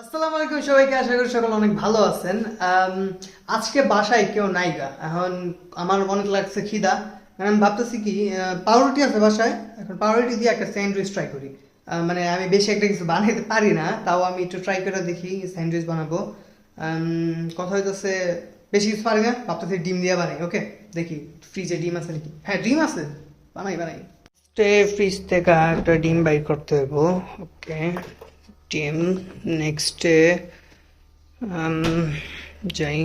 আসসালামু আলাইকুম সবাইকে, আশা করি সকল অনেক ভালো আছেন। আজকে বাসায় কেউ নাই গা। এখন আমার অনেক লাগছে খিদা। কারণ আমি ভাবতেছি কি পাউরুটি আছে বাসায়। এখন পাউরুটি দিয়ে একটা স্যান্ডউইচ ট্রাই করি। মানে আমি বেশি একটা কিছু বানাইতে পারি না, তাও আমি একটু ট্রাই করে দেখি, স্যান্ডউইচ বানাবো। কথা হইতেছে, বেশি কিছু পারি না, ভাবতেছি ডিম দিয়ে বানাই, ওকে? দেখি ফ্রিজে ডিম আছে নাকি? হ্যাঁ ডিম আছে। বানাই বানাই। ফ্রিজ থেকে একটা ডিম বাইর করতে হইব, ওকে? ডিম নেক্সটে যাই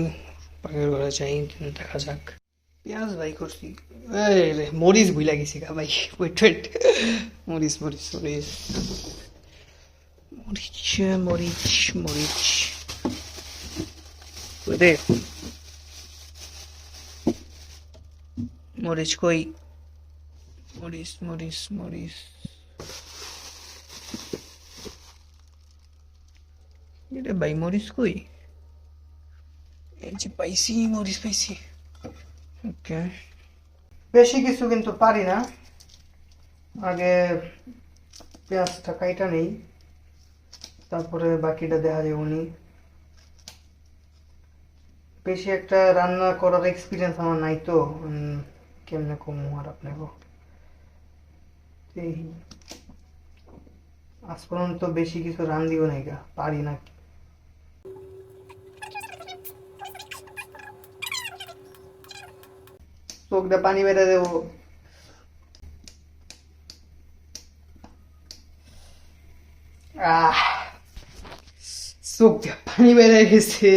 পাখির ঘরে যাই দেখা যাক। পেঁয়াজ ভাই করছি। রে মরিচ ভুলা গেছি গা ভাই ওয়েট ওয়েট মরিচ মরিচ মরিচ। মরিচ মরিচ মরিচ। রে মরিচ কই? মরিচ মরিচ মরিচ। এটা ভাই মরিচ কই? এই যে পাইছি মরিচ পাইছি। ওকে। বেশি কিছু কিন্তু পারি না। আগে পেঁয়াজটা কাইটা নেই। তারপরে বাকিটা দেখা যাবে উনি। বেশি একটা রান্না করার এক্সপিরিয়েন্স আমার নাই তো। উম, কেমনে কমু আর আপনাকে? আজ পর্যন্ত বেশি কিছু রান দিব নাই গা পারি না চোখটা পানি বেড়ে দেবো আহ চোখ দিয়ে পানি বেড়ে গেছে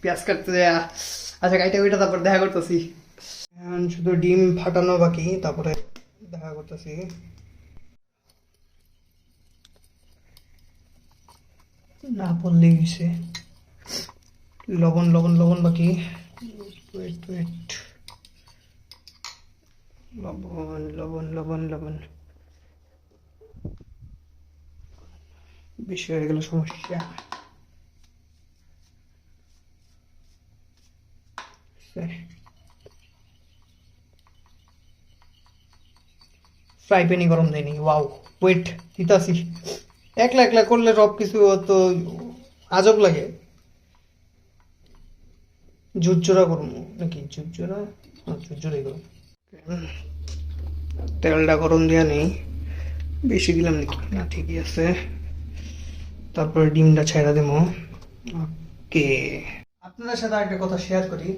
পেঁয়াজ কাটতে দেয়া আচ্ছা কাইটা ওইটা তারপর দেখা করতেছি এখন শুধু ডিম ফাটানো বাকি তারপরে দেখা করতেছি না পড়লেই হয়েছে লবণ লবণ লবণ বাকি ওয়েট ওয়েট লবণ লবণ লবণ লবণ। বেশি হয়ে গেল সমস্যা। ফ্রাই প্যানই গরম দেয়নি ওয়াও ওয়েট দিতাছি। একলা একলা করলে সব কিছু তো আজব লাগে। ঝুরঝুরা করব নাকি হ্যাঁ ঝুরঝুরাই করব তেলটা গরম দেওয়া নেই। বেশি দিলাম নাকি? না, ঠিকই আছে। তারপরে ডিমটা ছেড়া দেবো। ওকে। আপনাদের সাথে একটা কথা শেয়ার করি।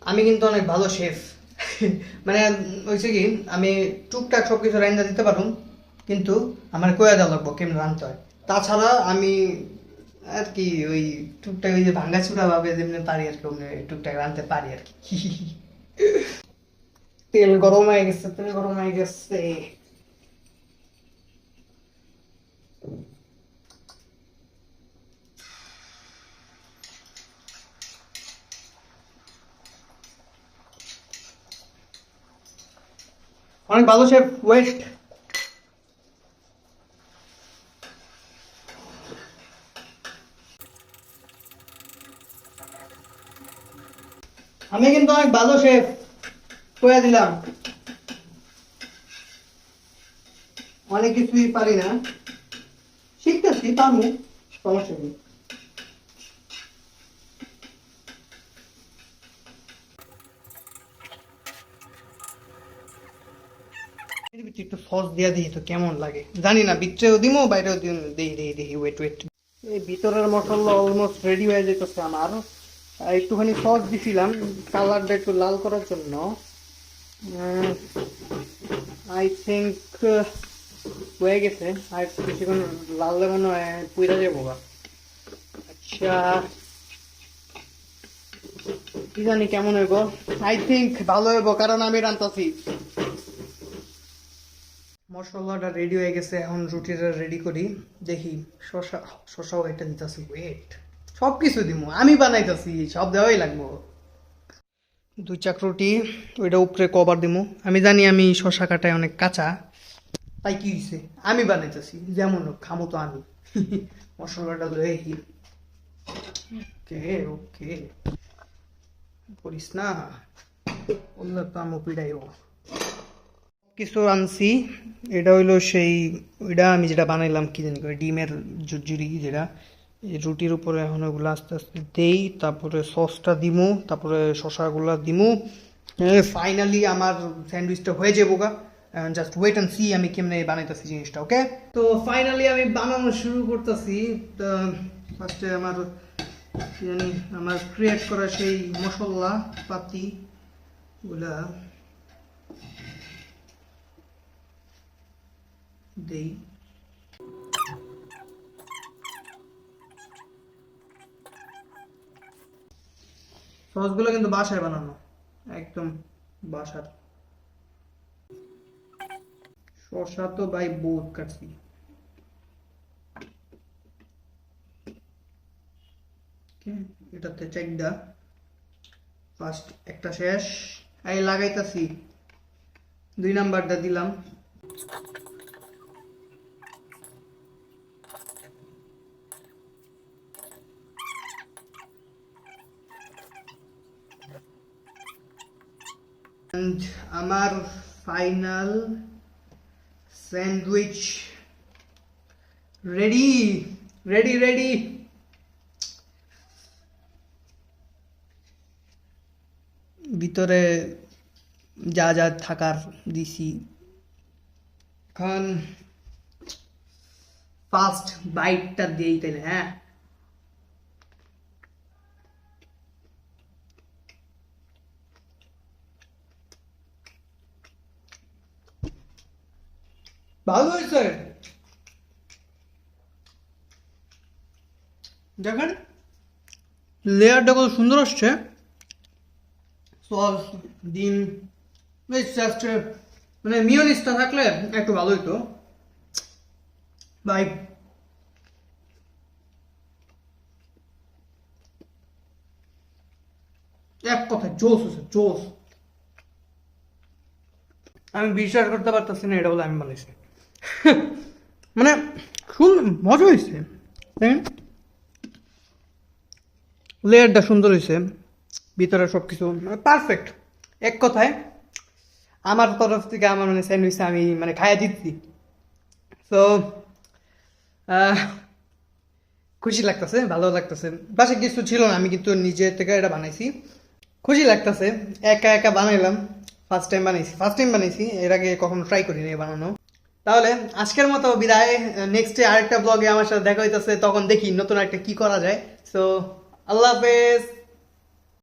আমি কিন্তু অনেক ভালো শেফ মানে হয়েছে কি, আমি টুকটাক সব কিছু রান্না দিতে পারুম, কিন্তু আমার কয়া দেওয়া লাগবো, কেমন রাঁধতে হয়? তাছাড়া আমি আর কি, ওই টুকটাক ওই যে ভাঙ্গা চূড়া ভাবে যেমনি পারি আর কি টুকটাক রাঁধতে পারি আর কি। তেল গরম হয়ে গেছে, তেল গরম হয়ে গেছে। অনেক ভালো শেফ ওয়েস্ট আমি কিন্তু অনেক ভালো শেফ। কয়ে দিলাম। অনেক কিছুই পারি না। শিখতেছি, পারব, সমস্যা নেই। একটু সস দিয়া দিই তো কেমন লাগে? জানি না ভিতরেও দিমো, বাইরেও দিম, দেই দেই দেই ওয়েট ওয়েট এই ভিতরের মশলা অলমোস্ট রেডি হয়ে যেতেছে আমার। একটুখানি সস দিছিলাম কালারটা একটু লাল করার জন্য। আই থিঙ্ক হয়ে গেছে। আর একটু বেশিক্ষণ লাল মনে হয় পুইরা যাব। আচ্ছা। কি জানি কেমন হইব। আই থিঙ্ক ভালো হইব, কারণ আমি রান্তাছি মশলাটা রেডি হয়ে গেছে, এখন রুটিটা রেডি করি। দেখি শশা শশাও একটা দিতেছি। ওয়েট সব কিছু দিব আমি বানাইতেছি, সব দেওয়াই লাগবো। দুই চাক রুটি, ওইটা উপরে কভার দিমু। আমি জানি আমি শশা কাটায় অনেক কাঁচা। তাই কি হয়েছে আমি বানাইতেছি, যেমন হোক, খামো তো আমি। মশলাটা ধরে লয়ে ওকে ওকে। করিস না। বললে তো আমি পিড়াইব। কিছু আনছি। এটা হইল সেই, ওইটা আমি যেটা বানাইলাম, কি জানি করে ডিমের জুজুরি যেটা। রুটির উপরে এখন ওগুলো আস্তে আস্তে দেই, তারপরে সসটা দিমু, তারপরে শশাগুলো দিমু। ফাইনালি আমার স্যান্ডউইচটা হয়ে যাব গা। জাস্ট ওয়েট অ্যান্ড সি আমি কেমনে বানাইতেছি জিনিসটা ওকে তো ফাইনালি আমি বানানো শুরু করতেছি। ফার্স্টে আমার জানি আমার ক্রিয়েট করা সেই মশলা পাতি ওগুলা দেই। সসগুলো কিন্তু বাসায় বানানো। একদম বাসার। শসা তো ভাই বহুত কাটছি। এটাতে চেকদা ফার্স্ট একটা শেষ। এই লাগাইতাছি। দুই নাম্বারটা দিলাম। আমার final sandwich ready ready ready ভিতরে যা যা থাকার দিছি। এখন ফার্স্ট বাইটটা দিয়েই তাইলে হ্যাঁ? ভালো হয়েছে দেখেন লেয়ারটা কত সুন্দর আসছে। সস ডিম বেশ জাস্ট মানে মিওনিসটা থাকলে একটু ভালো হইতো। ভাই এক কথায় জোস হচ্ছে জোস আমি বিশ্বাস করতে পারতেছি না এটা বলে আমি বানাইছি মানে সুন্দর মজা হয়েছে। লেয়ারটা সুন্দর হয়েছে, ভিতরে সব কিছু মানে পারফেক্ট এক কথায়, আমার তরফ থেকে আমার মানে স্যান্ডউইচটা আমি মানে খাইয়া দিচ্ছি। তো খুশি লাগতেছে, ভালো লাগতেছে। বাসে কিছু ছিল না, আমি কিন্তু নিজে থেকে এটা বানাইছি। খুশি লাগতেছে, একা একা বানাইলাম ফার্স্ট টাইম বানাইছি। ফার্স্ট টাইম বানাইছি, এর আগে কখনো ট্রাই করিনি বানানো। তাহলে আজকের মতো বিদায়। নেক্সটে আরেকটা ব্লগে আমার সাথে দেখা হইতেছে। তখন দেখি নতুন একটা কি করা যায়। সো আল্লাহ হাফেজ।